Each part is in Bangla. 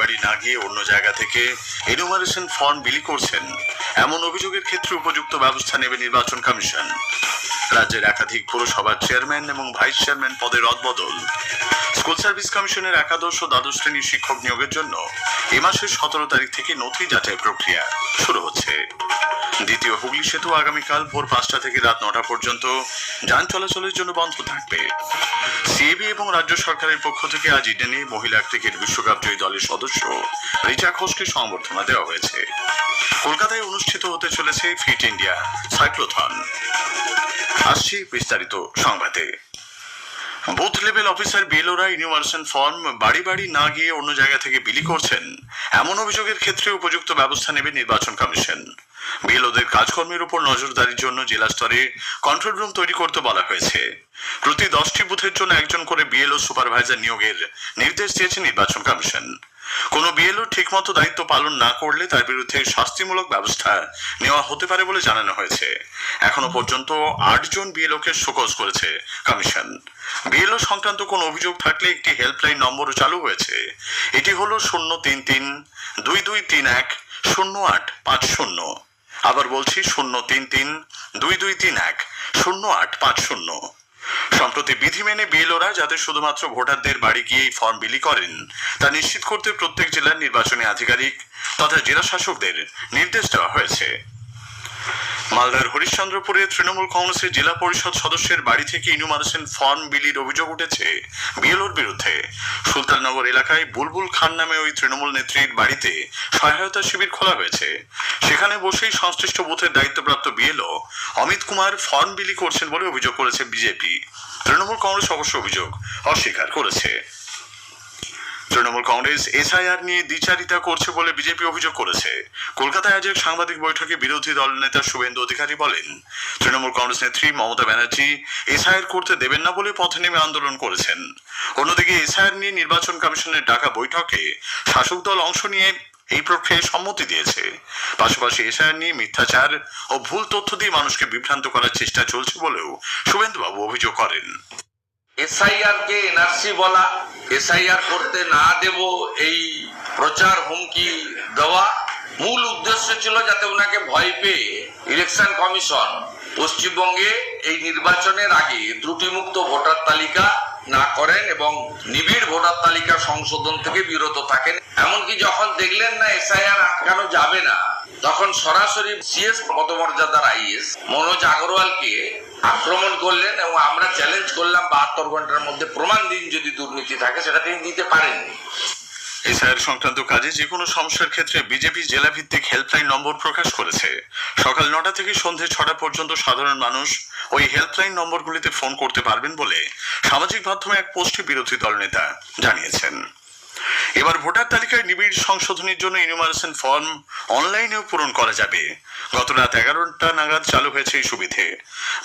বাড়ি না গিয়ে অন্য জায়গা থেকে এনুমারেশন ফর্ম বিলি করছেন। এমন অভিযোগের ক্ষেত্রে উপযুক্ত ব্যবস্থা নেবে নির্বাচন কমিশন। রাজ্যের একাধিক পুরসভার চেয়ারম্যান এবং ভাইস চেয়ারম্যান পদে রদবদল। স্কুল সার্ভিস কমিশনের একাদশ ও দ্বাদশ শ্রেণির শিক্ষক নিয়োগের জন্য এ মাসের সতেরো তারিখ থেকে নথি যাচাই প্রক্রিয়া শুরু হচ্ছে। দ্বিতীয় হুগলি সেতু আগামীকাল ভোর পাঁচটা থেকে রাত নটা পর্যন্ত। যান চলাচলের জন্য বন্ধ থাকবে। সিএবি এবং রাজ্য সরকারের পক্ষ থেকে আজ ইডেনে মহিলা ক্রিকেট বিশ্বকাপ জয়ী দলের সদস্য রিচা ঘোষকে সংবর্ধনা দেওয়া হয়েছে। কলকাতায় অনুষ্ঠিত হতে চলেছে ফিট ইন্ডিয়া সাইক্লোথন। আসছি বিস্তারিত সংবাদে। বুথ লেভেল অফিসার বিএলওরা ইউনিভার্সাল ফর্ম বাড়ি বাড়ি না গিয়ে অন্য জায়গা থেকে বিলি করছেন। এমন অভিযোগের ক্ষেত্রে উপযুক্ত ব্যবস্থা নেবে নির্বাচন কমিশন। বিএলওদের কাজকর্মের উপর নজরদারির জন্য জেলা স্তরে কন্ট্রোল রুম তৈরি করতে বলা হয়েছে। প্রতি দশটি বুথের জন্য একজন করে বিএলও সুপারভাইজার নিয়োগের নির্দেশ দিয়েছে নির্বাচন কমিশন। কোনো বিএলও ঠিকমতো দায়িত্ব পালন না করলে তার বিরুদ্ধে শাস্তিমূলক ব্যবস্থা নেওয়া হতে পারে বলে জানানো হয়েছে। এখনও পর্যন্ত আটজন বিএলওকে শোকজ করেছে কমিশন। বিএলও সংক্রান্ত কোনো অভিযোগ থাকলে একটি হেল্পলাইন নম্বরও চালু হয়েছে। এটি হলো শূন্য তিন তিন, দুই দুই তিন এক, শূন্য আট পাঁচ শূন্য। আবার বলছি শূন্য তিন তিন, দুই দুই তিন এক, শূন্য আট পাঁচ শূন্য। সম্প্রতি বিধি মেনে বিএলওরা, যাদের শুধুমাত্র ভোটারদের বাড়ি গিয়েই ফর্ম বিলি করেন, তা নিশ্চিত করতে প্রত্যেক জেলার নির্বাচনী আধিকারিক তথা জেলা শাসকদের নির্দেশ দেওয়া হয়েছে। মালদার হরিশ্চন্দ্রপুরে তৃণমূল কংগ্রেসের জেলা পরিষদ সদস্যের বাড়ি থেকে ইনুমারেশন ফর্ম বিলির অভিযোগ উঠেছে বিএলওর বিরুদ্ধে। সুলতাননগর এলাকায় বুলবুল খান নামে ওই তৃণমূল নেত্রীর বাড়িতে সহায়তা শিবির খোলা হয়েছে। সেখানে বসেই সংশ্লিষ্ট বুথের দায়িত্বপ্রাপ্ত বিএলও অমিত কুমার ফর্ম বিলি করছেন বলে অভিযোগ করেছে বিজেপি। তৃণমূল কংগ্রেস অবশ্য অভিযোগ অস্বীকার করেছে। তৃণমূল কংগ্রেস এসআইআর নিয়ে দ্বিচারিতা করছে বলে বিজেপি অভিযোগ করেছে। কলকাতায় আজ এক সাংবাদিক বৈঠকে বিরোধী দল নেতা শুভেন্দু অধিকারী বলেন, তৃণমূল কংগ্রেস নেত্রী মমতা ব্যানার্জি এসআইআর করতে দেবেন না বলে পথে নেমে আন্দোলন করেছেন। অন্যদিকে এসআইআর নিয়ে নির্বাচন কমিশনের ডাকা বৈঠকে শাসক দল অংশ নিয়ে এই প্রক্রিয়ায় সম্মতি দিয়েছে। পাশাপাশি এসআইআর নিয়ে মিথ্যাচার ও ভুল তথ্য দিয়ে মানুষকে বিভ্রান্ত করার চেষ্টা চলছে বলেও শুভেন্দুবাবু অভিযোগ করেন। এসআইআর কে এনআরসি বলা, এসআইআর করতে না দেব এই প্রচার হুমকি দেওয়া মূল উদ্দেশ্য ছিল যাতে ওনাকে ভয় পেয়ে ইলেকশন কমিশন পশ্চিমবঙ্গে এই নির্বাচনের আগে ত্রুটিমুক্ত ভোটার তালিকা না করেন এবং নিবিড় ভোটার তালিকা সংশোধন থেকে বিরত থাকেন। এমনকি যখন দেখলেন না এসআইআর আটকানো যাবে না, তখন সরাসরি সিএস পদমর্যাদার আইএস মনোজ আগরওয়ালকে আক্রমণ করলেন এবং আমরা চ্যালেঞ্জ করলাম বাহাত্তর ঘণ্টার মধ্যে প্রমাণ দিন যদি দুর্নীতি থাকে, সেটা তিনি দিতে পারেননি। এসআইআর সংক্রান্ত কাজে যে কোনো সমস্যার ক্ষেত্রে বিজেপি জেলা ভিত্তিক হেল্পলাইন নম্বর প্রকাশ করেছে। সকাল নটা থেকে সন্ধে ছটা পর্যন্ত সাধারণ মানুষ ওই হেল্পলাইন নম্বরগুলিতে ফোন করতে পারবেন বলে সামাজিক মাধ্যমে এক পোস্টে বিরোধী দল নেতা জানিয়েছেন। এবার ভোটার তালিকায় নিবিড় সংশোধনের জন্য ইনুমারেশন ফর্ম অনলাইনেও পূরণ করা যাবে। গত রাত এগারোটা নাগাদ চালু হয়েছে এই সুবিধে।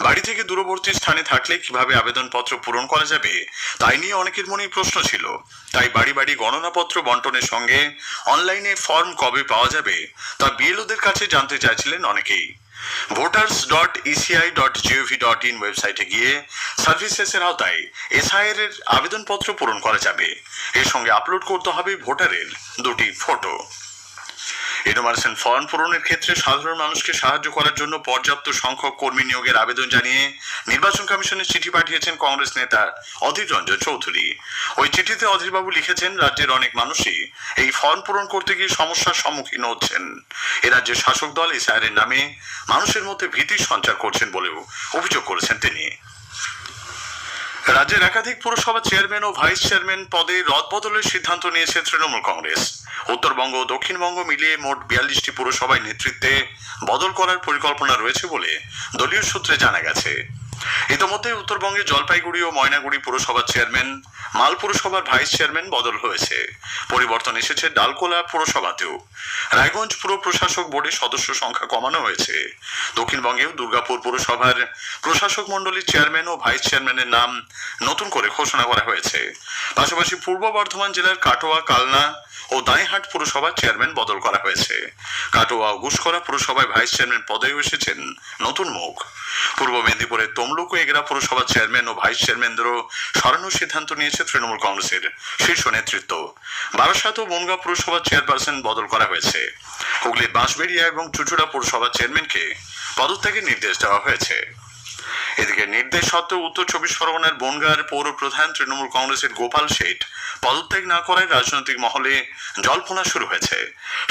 বাড়ি থেকে দূরবর্তী স্থানে থাকলে কীভাবে আবেদনপত্র পূরণ করা যাবে, তাই নিয়ে অনেকের মনেই প্রশ্ন ছিল। তাই বাড়ি বাড়ি গণনাপত্র বন্টনের সঙ্গে অনলাইনে ফর্ম কবে পাওয়া যাবে, তা বিএলওদের কাছে জানতে চাইছিলেন অনেকেই। Voters dot ECI dot GOV dot in ওয়েবসাইটে গিয়ে সার্ভিসেসের আওতায় এসআইআর এর আবেদনপত্র পূরণ করা যাবে। এর সঙ্গে আপলোড করতে হবে ভোটারের দুটি ফটো এনুমারেশন ফর্ম পূরণের ক্ষেত্রে সাধারণ মানুষকে সাহায্য করার জন্য পর্যাপ্ত সংখ্যক কর্মী নিয়োগের আবেদন জানিয়ে নির্বাচন কমিশনের চিঠি পাঠিয়েছেন কংগ্রেস নেতা অধীর রঞ্জন চৌধুরী। ওই চিঠিতে অধীরবাবু লিখেছেন, রাজ্যের অনেক মানুষই এই ফর্ম পূরণ করতে গিয়ে সমস্যার সম্মুখীন হচ্ছেন। এ রাজ্যের শাসক দল, এসআইআর নামে মানুষের মধ্যে ভীতির সঞ্চার করছেন বলেও অভিযোগ করেছেন তিনি। রাজ্যের একাধিক পুরসভা চেয়ারম্যান ও ভাইস চেয়ারম্যান পদে রদবদলের সিদ্ধান্ত নিয়েছে তৃণমূল কংগ্রেস। উত্তরবঙ্গ ও দক্ষিণবঙ্গ মিলিয়ে মোট বিয়াল্লিশটি পুরসভায় নেতৃত্বে বদল করার পরিকল্পনা রয়েছে বলে দলীয় সূত্রে জানা গেছে। ইতোমধ্যে উত্তরবঙ্গে জলপাইগুড়ি ও ময়নাগুড়ি পুরসভার চেয়ারম্যান, মাল পুরসভার ভাইস চেয়ারম্যান বদল হয়েছে। পরিবর্তন এসেছে ডালকোলা পুরসভাতেও। রায়গঞ্জ পুর প্রশাসক বোর্ডের সদস্য সংখ্যা কমানো হয়েছে। দক্ষিণবঙ্গেও দুর্গাপুর পুরসভার প্রশাসক মণ্ডলীর চেয়ারম্যান ও ভাইস চেয়ারম্যানের নাম নতুন করে ঘোষণা করা হয়েছে। পাশাপাশি পূর্ব বর্ধমান জেলার কাটোয়া, কালনা ও দাঁইহাট পুরসভার চেয়ারম্যান বদল করা হয়েছে। কাটোয়া ও গুসকরা পুরসভায় ভাইস চেয়ারম্যান পদেও এসেছেন নতুন মুখ। পূর্ব মেদিনীপুরের তোমরা এগরা পুরসভার চেয়ারম্যান ও ভাইস চেয়ারম্যানদেরও সরানোর সিদ্ধান্ত নিয়েছে তৃণমূল কংগ্রেসের শীর্ষ নেতৃত্ব। বারাসাত ও বনগাঁ পুরসভার চেয়ারপারসন বদল করা হয়েছে। হুগলির বাঁশবেড়িয়া এবং চুচুড়া পুরসভার চেয়ারম্যানকে পদত্যাগের নির্দেশ দেওয়া হয়েছে। এদিকে নির্দেশ সত্ত্বেও উত্তর চব্বিশ পরগনার বনগাঁর পৌর প্রধান তৃণমূল কংগ্রেসের গোপাল শেঠ পদত্যাগ না করায় রাজনৈতিক মহলে জল্পনা শুরু হয়েছে।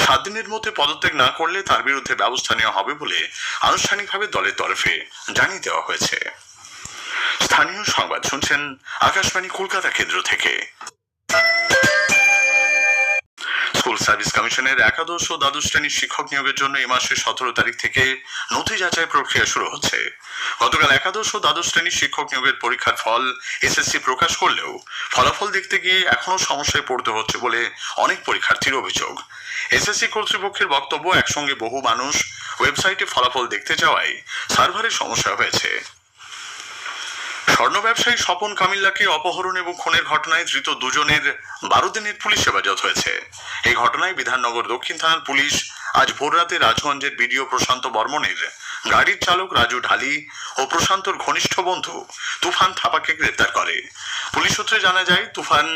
সাত দিনের মধ্যে পদত্যাগ না করলে তার বিরুদ্ধে ব্যবস্থা নেওয়া হবে বলে আনুষ্ঠানিকভাবে দলের তরফে জানিয়ে দেওয়া হয়েছে। স্থানীয় সংবাদ শুনছেন আকাশবাণী কলকাতা কেন্দ্র থেকে। স্কুল সার্ভিস কমিশনের একাদশ ও দ্বাদশ শ্রেণির শিক্ষক নিয়োগের জন্য এই মাসের সতেরো তারিখ থেকে নথি যাচাই প্রক্রিয়া শুরু হচ্ছে। গতকাল একাদশ ও দ্বাদশ শ্রেণির শিক্ষক নিয়োগের পরীক্ষার ফল এসএসসি প্রকাশ করলেও ফলাফল দেখতে গিয়ে এখনও সমস্যায় পড়তে হচ্ছে বলে অনেক পরীক্ষার্থীর অভিযোগ। এসএসসি কর্তৃপক্ষের বক্তব্য, একসঙ্গে বহু মানুষ ওয়েবসাইটে ফলাফল দেখতে যাওয়ায় সার্ভারের সমস্যা হয়েছে। স্বর্ণ ব্যবসায়ী স্বপন কামিল্লাকে অপহরণ এবং খুনের ঘটনায় ধৃত দুজনের বারো দিনের পুলিশ হেফাজত হয়েছে। এই ঘটনায় বিধাননগর দক্ষিণ থানার পুলিশ আজ ভোররাতে রাজগঞ্জের বিডিও প্রশান্ত বর্মনের গাড়ির চালক রাজু ঢালি ও প্রশান্তর ঘনিষ্ঠ বন্ধু তুফান থাপাকে গ্রেপ্তার করে। পুলিশ সূত্রে জানা যায়, তুফান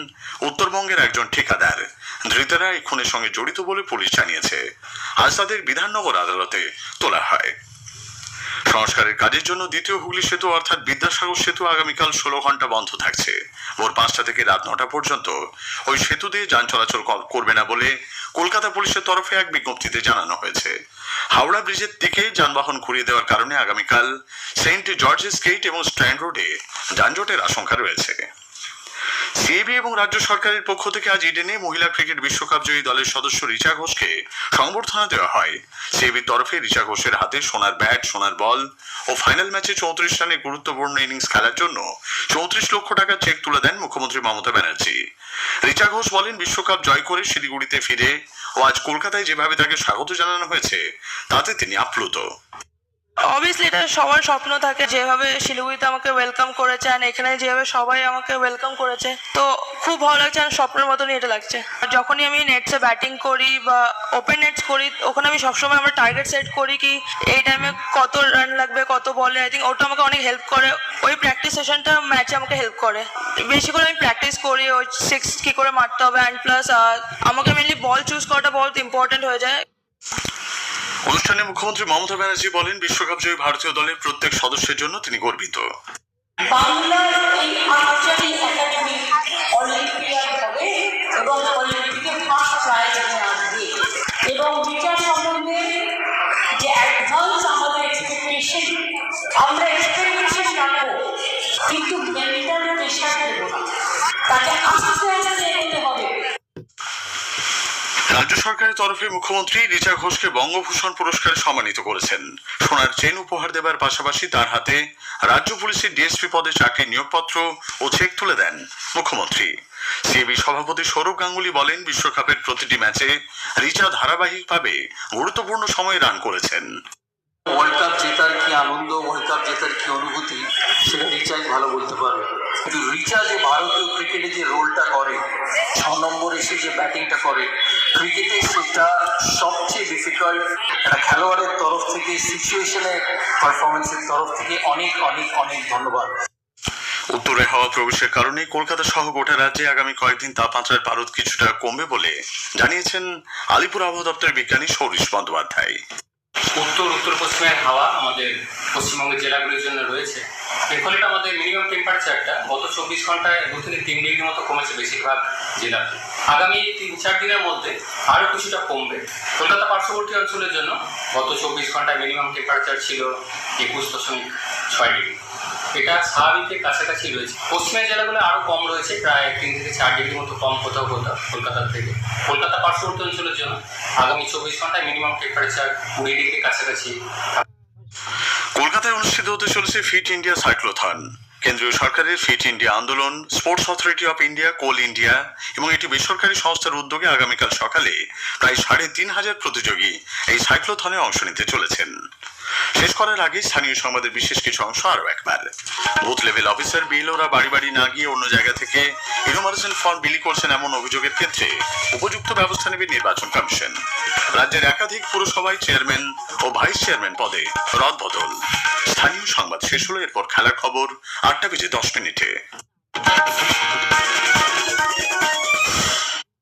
উত্তরবঙ্গের একজন ঠিকাদার। ধৃতেরা এই খুনের সঙ্গে জড়িত বলে পুলিশ জানিয়েছে। আজ তাদের বিধাননগর আদালতে তোলা হয়। সংস্কারের কাজের জন্য দ্বিতীয় হুগলি সেতু অর্থাৎ বিদ্যাসাগর সেতু আগামীকাল ষোলো ঘণ্টা বন্ধ থাকছে। ভোর পাঁচটা থেকে রাত নটা পর্যন্ত ওই সেতু দিয়ে যান চলাচল করবে না বলে কলকাতা পুলিশের তরফে এক বিজ্ঞপ্তিতে জানানো হয়েছে। হাওড়া ব্রিজের দিকে যানবাহন ঘুরিয়ে দেওয়ার কারণে আগামীকাল সেন্ট জর্জেস গেট এবং স্ট্যান্ড রোডে যানজটের আশঙ্কা রয়েছে। সিএবি এবং রাজ্য সরকারের পক্ষ থেকে আজ ইডেনে মহিলা ক্রিকেট বিশ্বকাপ জয়ী দলের সদস্য রিচা ঘোষকে সংবর্ধনা দেওয়া হয়। সিএবির তরফে রিচা ঘোষের হাতে সোনার ব্যাট, সোনার বল ও ফাইনাল ম্যাচে চৌত্রিশ রানে গুরুত্বপূর্ণ ইনিংস খেলার জন্য চৌত্রিশ লক্ষ টাকা চেক তুলে দেন মুখ্যমন্ত্রী মমতা ব্যানার্জি। রিচা ঘোষ বলেন, বিশ্বকাপ জয় করে শিলিগুড়িতে ফিরে ও আজ কলকাতায় যেভাবে তাকে স্বাগত জানানো হয়েছে, তাতে তিনি আপ্লুত। অবভিয়াসলি এটা সবার স্বপ্ন থাকে। যেভাবে শিলিগুড়িতে আমাকে ওয়েলকাম করেছে আর এখানে যেভাবে সবাই আমাকে ওয়েলকাম করেছে, তো খুব ভালো লাগছে আর স্বপ্নের মতনই এটা লাগছে। আর যখনই আমি নেটসে ব্যাটিং করি বা ওপেন নেটস করি, ওখানে আমি সবসময় আমার টার্গেট সেট করি কি, এই টাইমে কত রান লাগবে, কত বলে আই থিঙ্ক ওটা আমাকে অনেক হেল্প করে। ওই প্র্যাকটিস সেশনটা ম্যাচে আমাকে হেল্প করে। বেশি করে আমি প্র্যাকটিস করি, ওই সিক্স কী করে মারতে হবে অ্যান্ড প্লাস আমাকে মেনলি বল চুজ করাটা বহুত ইম্পর্টেন্ট হয়ে যায়। অনুষ্ঠানে মুখ্যমন্ত্রী মমতা ব্যানার্জি বলেন, বিশ্বকাপ জয়ী ভারতীয় দলের প্রত্যেক সদস্যের জন্য তিনি গর্বিত। বাংলার এই আর্চারি একাডেমি অলিম্পিয়াড হবে এবং সরকারের তরফে মুখ্যমন্ত্রী রিচা ঘোষকে বঙ্গভূষণ পুরস্কারে সম্মানিত করেছেন। সোনার চেন উপহার দেবার পাশাপাশি তার হাতে রাজ্য পুলিশের ডিএসপি পদে চাকরির নিয়োগপত্র ও চেক তুলে দেন মুখ্যমন্ত্রী। সিএবি সভাপতি সৌরভ গাঙ্গুলি বলেন, বিশ্বকাপের প্রতিটি ম্যাচে রিচা ধারাবাহিকভাবে গুরুত্বপূর্ণ সময় রান করেছেন। ওয়ার্ল্ড কাপ জেতার কি আনন্দ ওয়ার্ল্ড কাপ জেতার কি অনুভূতি, সেটা রিচার্জ ভালো বলতে পারবে। রিচা যে ভারতীয় ক্রিকেটে যে রোলটা করে ছ নম্বর এসে যে ব্যাটিংটা করে ক্রিকেটে সেটা সবচেয়ে ডিফিকাল্ট একটা খেলোয়াড়ের তরফ থেকে সিচুয়েশনের পারফরমেন্সের তরফ থেকে অনেক অনেক অনেক ধন্যবাদ। উত্তরে হাওয়া প্রবেশের কারণে কলকাতা সহ গোটা রাজ্যে আগামী কয়েকদিন তাপমাত্রার পারদ কিছুটা কমবে বলে জানিয়েছেন আলিপুর আবহাওয়া দপ্তরের বিজ্ঞানী সৌরিশ বন্দ্যোপাধ্যায়। উত্তর উত্তর পশ্চিমের হাওয়া আমাদের পশ্চিমবঙ্গের জেলাগুলির জন্য রয়েছে। এর ফলে আমাদের মিনিমাম টেম্পারেচারটা গত চব্বিশ ঘন্টায় দু থেকে তিন ডিগ্রি মতো কমেছে বেশিরভাগ জেলাতে। আগামী তিন, চার দিনের মধ্যে আরও কিছুটা কমবে। কলকাতা পার্শ্ববর্তী অঞ্চলের জন্য গত চব্বিশ ঘন্টায় মিনিমাম টেম্পারেচার ছিল একুশ দশমিক ছয় ডিগ্রি এটা স্বাভাবিকের কাছাকাছি রয়েছে। পশ্চিমের জেলাগুলো আরও কম রয়েছে, প্রায় তিন থেকে চার ডিগ্রি মতো কম কোথাও কোথাও কলকাতার থেকে। কলকাতা পার্শ্ববর্তী অঞ্চলের জন্য আগামী চব্বিশ ঘন্টায় মিনিমাম টেম্পারেচার কুড়ি ডিগ্রি কাছাকাছি অনুষ্ঠিত হতে চলেছে ফিট ইন্ডিয়া সাইক্লোথন। কেন্দ্রীয় সরকারের ফিট ইন্ডিয়া আন্দোলন, sports authority of India, coal India এবং এটি বেসরকারি সংস্থার উদ্যোগে আগামীকাল সকালে প্রায় সাড়ে তিন হাজার প্রতিযোগী এই সাইক্লোথনে অংশ নিতে চলেছেন। শেষ করার আগে স্থানীয় সংবাদের বিশেষ কিছু অংশ আরও একবার। বুথ লেভেল অফিসার বিএলওরা বাড়ি বাড়ি না গিয়ে অন্য জায়গা থেকে ইনোমারেশন ফর্ম বিলি করছেন এমন অভিযোগের ক্ষেত্রে উপযুক্ত ব্যবস্থা নেবে নির্বাচন কমিশন। রাজ্যের একাধিক পুরসভায় চেয়ারম্যান ও ভাইস চেয়ারম্যান পদে রদবদল স্থানীয় সংবাদ শেষ হলো, এরপর খেলার খবর আটটা বেজে দশ মিনিটে।